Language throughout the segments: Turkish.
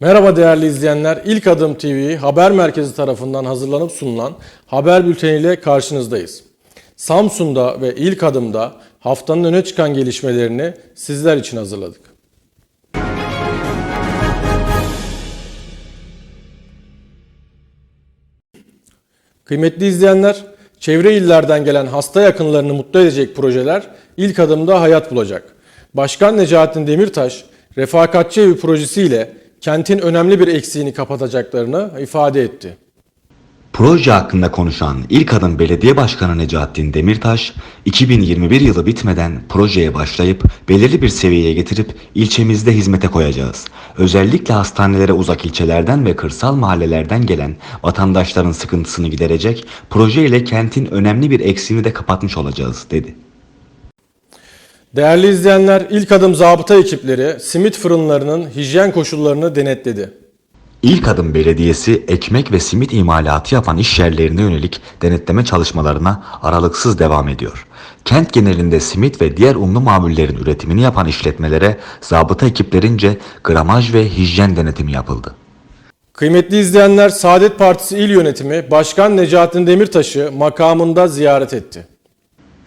Merhaba değerli izleyenler. İlk Adım TV haber merkezi tarafından hazırlanıp sunulan haber bülteniyle karşınızdayız. Samsun'da ve İlk Adım'da haftanın öne çıkan gelişmelerini sizler için hazırladık. Kıymetli izleyenler, çevre illerden gelen hasta yakınlarını mutlu edecek projeler ilk adımda hayat bulacak. Başkan Necaettin Demirtaş, Refakatçi Evi projesiyle kentin önemli bir eksiğini kapatacaklarını ifade etti. Proje hakkında konuşan ilk adım belediye başkanı Necaettin Demirtaş, 2021 yılı bitmeden projeye başlayıp belirli bir seviyeye getirip ilçemizde hizmete koyacağız. Özellikle hastanelere uzak ilçelerden ve kırsal mahallelerden gelen vatandaşların sıkıntısını giderecek, proje ile kentin önemli bir eksiğini de kapatmış olacağız dedi. Değerli izleyenler, ilk adım zabıta ekipleri simit fırınlarının hijyen koşullarını denetledi. İlk Adım Belediyesi ekmek ve simit imalatı yapan iş yerlerine yönelik denetleme çalışmalarına aralıksız devam ediyor. Kent genelinde simit ve diğer unlu mamullerin üretimini yapan işletmelere zabıta ekiplerince gramaj ve hijyen denetimi yapıldı. Kıymetli izleyenler, Saadet Partisi İl Yönetimi Başkan Necaettin Demirtaş'ı makamında ziyaret etti.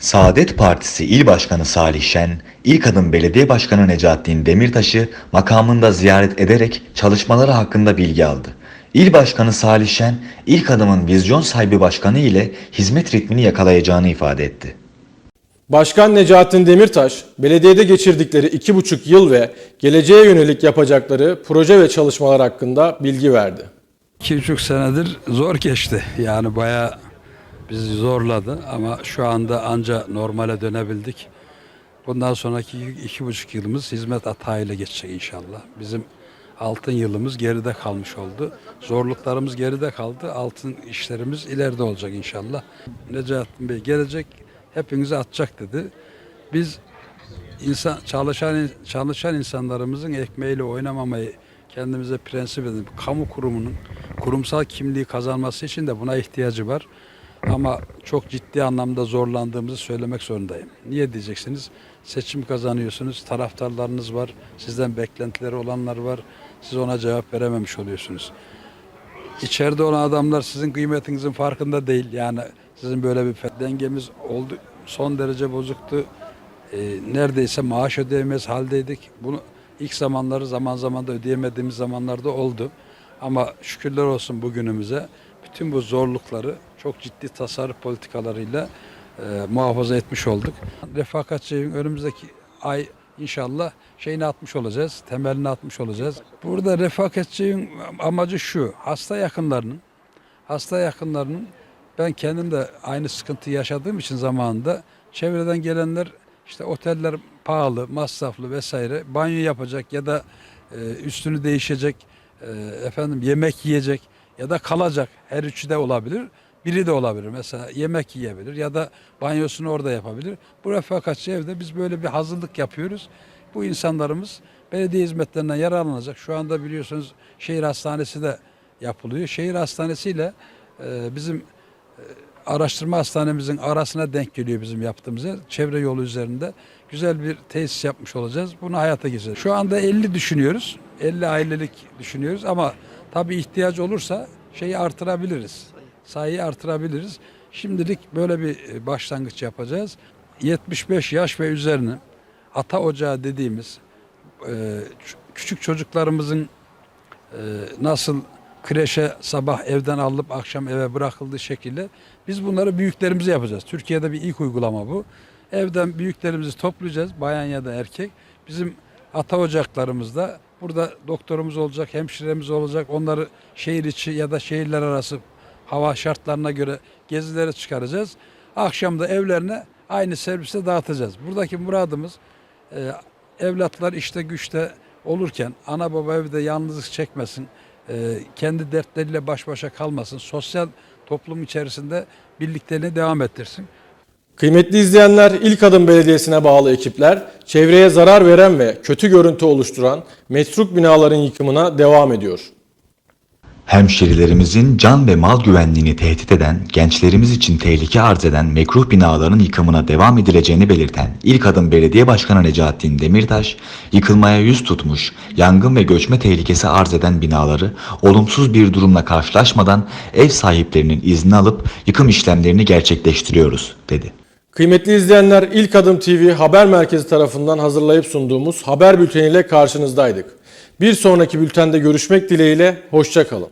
Saadet Partisi İl Başkanı Salih Şen, İlk Adım Belediye Başkanı Necaettin Demirtaş'ı makamında ziyaret ederek çalışmaları hakkında bilgi aldı. İl Başkanı Salih Şen, İlk Adım'ın vizyon sahibi başkanı ile hizmet ritmini yakalayacağını ifade etti. Başkan Necaettin Demirtaş, belediyede geçirdikleri iki buçuk yıl ve geleceğe yönelik yapacakları proje ve çalışmalar hakkında bilgi verdi. İki buçuk senedir zor geçti. Yani bayağı bizi zorladı ama şu anda anca normale dönebildik. Bundan sonraki iki buçuk yılımız hizmet atağıyla geçecek inşallah. Bizim altın yılımız geride kalmış oldu. Zorluklarımız geride kaldı. Altın işlerimiz ileride olacak inşallah. Necaettin Bey gelecek, hepinizi atacak dedi. Biz insan çalışan çalışan insanlarımızın ekmeğiyle oynamamayı kendimize prensip edin. Kamu kurumunun kurumsal kimliği kazanması için de buna ihtiyacı var. Ama çok ciddi anlamda zorlandığımızı söylemek zorundayım. Niye diyeceksiniz? Seçim kazanıyorsunuz, taraftarlarınız var, sizden beklentileri olanlar var. Siz ona cevap verememiş oluyorsunuz. İçeride olan adamlar sizin kıymetinizin farkında değil. Yani sizin böyle bir dengemiz oldu, son derece bozuktu. Ee, neredeyse maaş ödeyemez haldeydik. Bunu ilk zamanları zaman zaman da ödeyemediğimiz zamanlarda oldu. Ama şükürler olsun bugünümüze bütün bu zorlukları çok ciddi tasarruf politikalarıyla e, muhafaza etmiş olduk. Refakatçi'nin önümüzdeki ay inşallah şeyini atmış olacağız, temelini atmış olacağız. Burada refakatçinin amacı şu, hasta yakınlarının, hasta yakınlarının ben kendim de aynı sıkıntıyı yaşadığım için zamanında çevreden gelenler işte oteller pahalı, masraflı vesaire banyo yapacak ya da e, üstünü değişecek, e, efendim yemek yiyecek ya da kalacak. Her üçü de olabilir. Biri de olabilir. Mesela yemek yiyebilir ya da banyosunu orada yapabilir. Bu refakatçi evde biz böyle bir hazırlık yapıyoruz. Bu insanlarımız belediye hizmetlerinden yararlanacak. Şu anda biliyorsunuz şehir hastanesi de yapılıyor. Şehir hastanesiyle e, bizim araştırma hastanemizin arasına denk geliyor bizim yaptığımız yer. Çevre yolu üzerinde güzel bir tesis yapmış olacağız. Bunu hayata geçireceğiz. Şu anda 50 düşünüyoruz. 50 ailelik düşünüyoruz ama tabii ihtiyaç olursa şeyi artırabiliriz. Sayıyı artırabiliriz. Şimdilik böyle bir e, başlangıç yapacağız. 75 yaş ve üzerine ata ocağı dediğimiz e, küçük çocuklarımızın e, nasıl kreşe sabah evden alınıp akşam eve bırakıldığı şekilde biz bunları büyüklerimize yapacağız. Türkiye'de bir ilk uygulama bu. Evden büyüklerimizi toplayacağız bayan ya da erkek. Bizim ata ocaklarımızda burada doktorumuz olacak, hemşiremiz olacak. Onları şehir içi ya da şehirler arası hava şartlarına göre gezilere çıkaracağız. Akşam da evlerine aynı serviste dağıtacağız. Buradaki muradımız e, evlatlar işte güçte olurken ana baba evde yalnızlık çekmesin, e, kendi dertleriyle baş başa kalmasın, sosyal toplum içerisinde birliklerini devam ettirsin. Kıymetli izleyenler, İlk Adım Belediyesi'ne bağlı ekipler, çevreye zarar veren ve kötü görüntü oluşturan metruk binaların yıkımına devam ediyor. Hemşerilerimizin can ve mal güvenliğini tehdit eden, gençlerimiz için tehlike arz eden mekruh binaların yıkımına devam edileceğini belirten İlk Adım Belediye Başkanı Necaettin Demirtaş, yıkılmaya yüz tutmuş, yangın ve göçme tehlikesi arz eden binaları olumsuz bir durumla karşılaşmadan ev sahiplerinin izni alıp yıkım işlemlerini gerçekleştiriyoruz, dedi. Kıymetli izleyenler İlk Adım TV haber merkezi tarafından hazırlayıp sunduğumuz haber bülteniyle karşınızdaydık. Bir sonraki bültende görüşmek dileğiyle hoşçakalın.